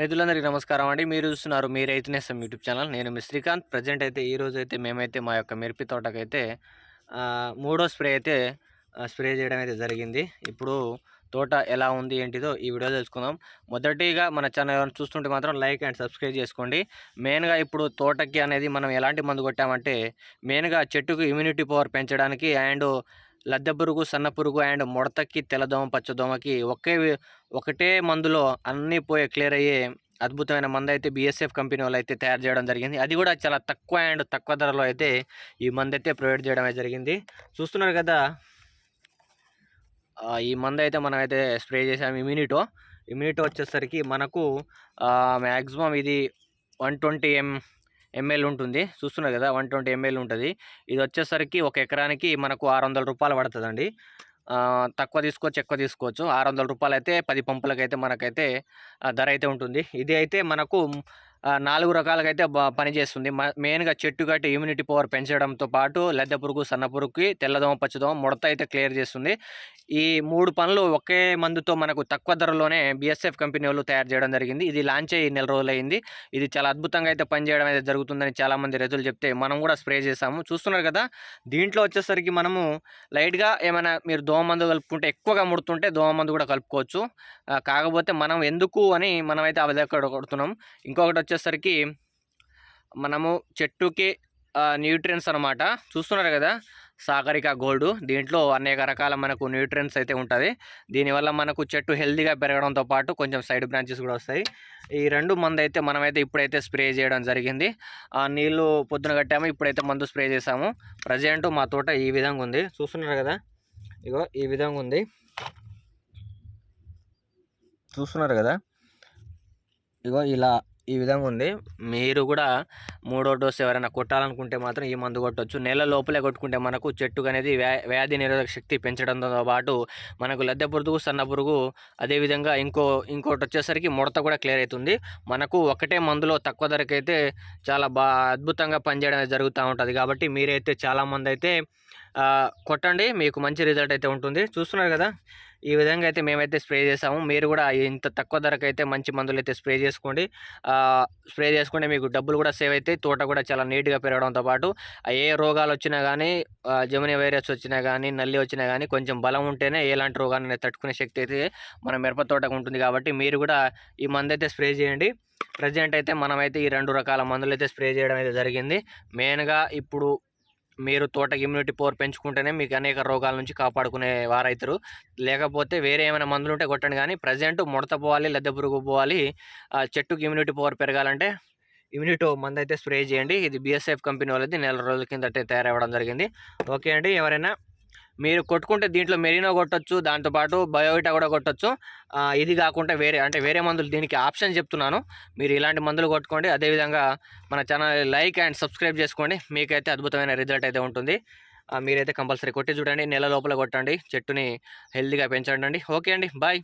రైతులందరికీ నమస్కారం అండి. మీరు చూస్తున్నారు మీ రైతు నేస్తం యూట్యూబ్ ఛానల్. నేను మీ శ్రీకాంత్. ప్రజెంట్ అయితే ఈ అయితే మేమైతే మా యొక్క మిరపి తోటకైతే మూడో స్ప్రే అయితే స్ప్రే చేయడం అయితే జరిగింది. ఇప్పుడు తోట ఎలా ఉంది ఏంటిదో ఈ వీడియో తెలుసుకుందాం. మొదటిగా మన ఛానల్ చూస్తుంటే మాత్రం లైక్ అండ్ సబ్స్క్రైబ్ చేసుకోండి. మెయిన్గా ఇప్పుడు తోటకి అనేది మనం ఎలాంటి మందు కొట్టామంటే మెయిన్గా చెట్టుకు ఇమ్యూనిటీ పవర్ పెంచడానికి అండ్ లద్దె పురుగు సన్న పురుగు అండ్ ముడతకి తెల్లదోమ పచ్చదోమకి ఒకే ఒకటే మందులో అన్నీ పోయే క్లియర్ అయ్యే అద్భుతమైన మందు అయితే బిఎస్ఎఫ్ కంపెనీ వాళ్ళు అయితే తయారు చేయడం జరిగింది. అది కూడా చాలా తక్కువ అండ్ తక్కువ ధరలో అయితే ఈ మందు అయితే ప్రొవైడ్ చేయడం జరిగింది. చూస్తున్నారు కదా ఈ మందు అయితే మనం అయితే స్ప్రే చేసాము ఇమ్యూనిటో. ఇమ్యూనిటో వచ్చేసరికి మనకు మ్యాక్సిమం ఇది వన్ ట్వంటీ ఎం ఎంఎల్ ఉంటుంది. చూస్తున్నారు కదా! వన్ ట్వంటీ ఎంఎల్ ఉంటుంది. ఇది వచ్చేసరికి ఒక ఎకరానికి మనకు ఆరు వందల రూపాయలు పడుతుందండి. తక్కువ తీసుకోవచ్చు ఎక్కువ తీసుకోవచ్చు. ఆరు వందల రూపాయలు అయితే పది పంపులకైతే మనకైతే ధర అయితే ఉంటుంది. ఇది అయితే మనకు నాలుగు రకాలుగా అయితే పనిచేస్తుంది మ- మెయిన్గా చెట్టు కట్టి ఇమ్యూనిటీ పవర్ పెంచడంతో పాటు లద్దె పురుగు సన్న పురుగుకి తెల్లదోమ పచ్చదోమ ముడత అయితే క్లియర్ చేస్తుంది. ఈ మూడు పనులు ఒకే మందుతో మనకు తక్కువ ధరలోనే బిఎస్ఎఫ్ కంపెనీ వాళ్ళు తయారు చేయడం జరిగింది. ఇది లాంచ్ అయ్యి నెల రోజులైంది. ఇది చాలా అద్భుతంగా అయితే పనిచేయడం అయితే జరుగుతుందని చాలామంది రైతులు చెప్తే మనం కూడా స్ప్రే చేసాము చూస్తున్నారు కదా దీంట్లో వచ్చేసరికి మనము లైట్గా ఏమైనా మీరు దోమ మందు కలుపుకుంటే ఎక్కువగా ముడుతుంటే దోమ మందు కూడా కలుపుకోవచ్చు. కాకపోతే మనం ఎందుకు అని మనమైతే అవి దగ్గర కొడుతున్నాం ఇంకొకటి వచ్చేసరికి మనము చెట్టుకి న్యూట్రియన్స్ అనమాట చూస్తున్నారు కదా? సాగరిక గోల్డ్. దీంట్లో అనేక రకాల మనకు న్యూట్రియన్స్ అయితే ఉంటుంది. దీనివల్ల మనకు చెట్టు హెల్తీగా పెరగడంతో పాటు కొంచెం సైడ్ బ్రాంచెస్ కూడా వస్తాయి. ఈ రెండు మందు అయితే మనమైతే ఇప్పుడైతే స్ప్రే చేయడం జరిగింది. ఆ నీళ్ళు పొద్దున కట్టాము ఇప్పుడైతే మందు స్ప్రే చేసాము ప్రజెంట్ మా తోట ఈ విధంగా ఉంది. చూస్తున్నారు కదా? ఇగో ఈ విధంగా ఉంది. చూస్తున్నారు కదా? ఇగో ఇలా ఈ విధంగా ఉంది. మీరు కూడా మూడో డోస్ ఎవరైనా కొట్టాలనుకుంటే మాత్రం ఈ మందు కొట్టవచ్చు నెల లోపలే కొట్టుకుంటే మనకు చెట్టుకు అనేది వ్యా వ్యాధి నిరోధక శక్తి పెంచడంతో పాటు మనకు లద్దె పురుగు సన్న పురుగు అదేవిధంగా ఇంకో ఇంకోటి వచ్చేసరికి ముడత కూడా క్లియర్ అవుతుంది. మనకు ఒకటే మందులో తక్కువ ధరకైతే చాలా బా అద్భుతంగా పనిచేయడం జరుగుతూ ఉంటుంది. కాబట్టి మీరైతే చాలామంది అయితే కొట్టండి. మీకు మంచి రిజల్ట్ అయితే ఉంటుంది. చూస్తున్నారు కదా? ఈ విధంగా అయితే మేమైతే స్ప్రే చేసాము. మీరు కూడా ఇంత తక్కువ ధరకు అయితే మంచి మందులు అయితే స్ప్రే చేసుకోండి. స్ప్రే చేసుకుంటే మీకు డబ్బులు కూడా సేవ్ అవుతాయి తోట కూడా చాలా నీట్గా పెరగడంతో పాటు ఏ రోగాలు వచ్చినా కానీ జమిని వైరస్ వచ్చినా కానీ నల్లి వచ్చినా కానీ కొంచెం బలం ఉంటేనే ఎలాంటి రోగాన్ని తట్టుకునే శక్తి అయితే మన మిరప తోటకు ఉంటుంది కాబట్టి మీరు కూడా ఈ మందు అయితే స్ప్రే చేయండి. ప్రజెంట్ అయితే మనమైతే ఈ రెండు రకాల మందులు అయితే స్ప్రే చేయడం అయితే జరిగింది. మెయిన్గా ఇప్పుడు మీరు తోటకి ఇమ్యూనిటీ పవర్ పెంచుకుంటేనే మీకు అనేక రోగాల నుంచి కాపాడుకునే వారైతారు. లేకపోతే వేరే ఏమైనా మందులు ఉంటే కొట్టండి కానీ ప్రజెంట్ ముడత పోవాలి లద్దె పురుగు పోవాలి ఆ చెట్టుకి ఇమ్యూనిటీ పవర్ పెరగాలంటే ఇమ్యూనిటీ మందు అయితే స్ప్రే చేయండి. ఇది బిఎస్ఎఫ్ కంపెనీ వాళ్ళది. నెల రోజుల కిందట తయారవ్వడం జరిగింది. ఓకే అండి. ఎవరైనా మీరు కొట్టుకుంటే దీంట్లో మెరీనో కొట్టొచ్చు దాంతోపాటు బయోవిటా కూడా కొట్టచ్చు. ఇది కాకుండా వేరే అంటే వేరే మందులు దీనికి ఆప్షన్ చెప్తున్నాను. మీరు ఇలాంటి మందులు కొట్టుకోండి. అదేవిధంగా మన ఛానల్ లైక్ అండ్ సబ్స్క్రైబ్ చేసుకోండి. మీకైతే అద్భుతమైన రిజల్ట్ అయితే ఉంటుంది. మీరైతే కంపల్సరీ కొట్టి చూడండి. నెల లోపల కొట్టండి. చెట్టుని హెల్తీగా పెంచండి ఓకే అండి. బాయ్.